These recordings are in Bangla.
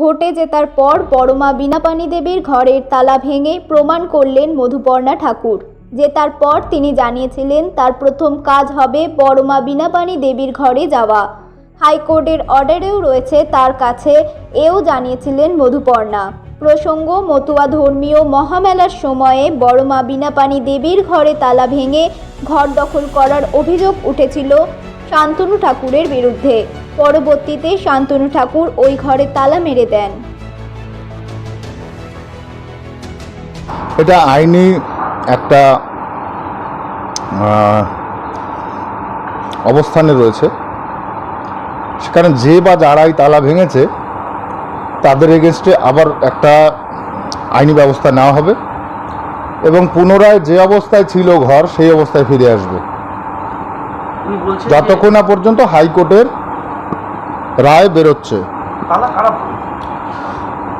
ভোটে জেতার পর বড়মা বীণাপানি দেবীর ঘরের তালা ভেঙে প্রমাণ করলেন মধুপর্ণা ঠাকুর। জেতার পর তিনি জানিয়েছিলেন, তার প্রথম কাজ হবে বড়মা বীণাপানি দেবীর ঘরে যাওয়া। হাইকোর্টের অর্ডারেও রয়েছে তার কাছে। এও জানিয়েছিলেন মধুপর্ণা। প্রসঙ্গ, মতুয়া ধর্মীয় মহামেলার সময়ে বড়মা বীণাপানি দেবীর ঘরে তালা ভেঙে ঘর দখল করার অভিযোগ উঠেছিল শান্তনু ঠাকুরের বিরুদ্ধে। পরবর্তীতে শান্তনু ঠাকুর ওই ঘরে তালা মেরে দেন। এটা আইনি একটা আহ, অবস্থানে রয়েছে। সেখানে যে বা যারাই তালা ভেঙেছে তাদের এগেনস্টে আবার একটা আইনি ব্যবস্থা নেওয়া হবে এবং পুনরায় যে অবস্থায় ছিল ঘর সেই অবস্থায় ফিরে আসবে। যতক্ষণ না পর্যন্ত হাইকোর্টের রায় বেরোচ্ছে।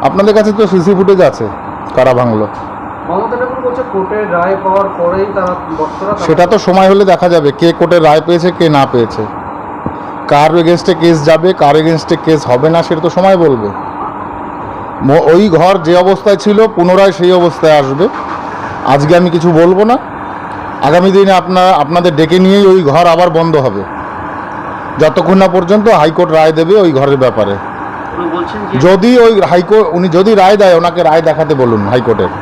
আপনাদের কাছে তো সিসি ফুটেজ আছে কারা ভাঙলো। সেটা তো সময় হলে দেখা যাবে কে কোর্টের রায় পেয়েছে কে না পেয়েছে। কার এগেনস্টে কেস যাবে কার এগেনস্টে কেস হবে না সেটা তো সময় বলবে। ওই ঘর যে অবস্থায় ছিল পুনরায় সেই অবস্থায় আসবে। আজকে আমি কিছু বলব না। আগামী দিনে আপনারা আপনাদের ডেকে নিয়েই ওই ঘর আবার বন্ধ হবে। যতক্ষণ না পর্যন্ত হাইকোর্ট রায় দেবে ওই ঘরের ব্যাপারে। যদি ওই হাইকোর্ট উনি যদি রায় দেয় ওনাকে রায় দেখাতে বলুন হাইকোর্টের।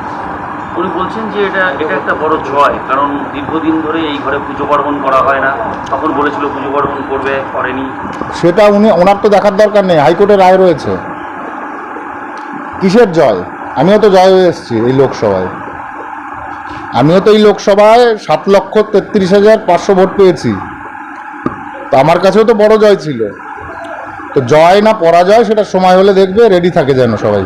উনি বলছেন যে এটা এটা একটা বড় জয় কারণ দীর্ঘদিন ধরে এই ঘরে পুজো পার্বণ করা হয় না। তখন বলেছিল পুজো পার্বণ করবে করেনি। সেটা উনি ওনার তো দেখার দরকার নেই হাইকোর্টের রায় রয়েছে। কিসের জয়? আমিও তো জয় হয়ে এসেছি এই লোকসভায়। আমিও তো এই লোকসভায় সাত লক্ষ তেত্রিশ হাজার পাঁচশো ভোট পেয়েছি। তো আমার কাছেও তো বড় জয় ছিল। তো জয় না পরাজয়, সেটা সময় হলে দেখবে রেডি থাকে যেন সবাই।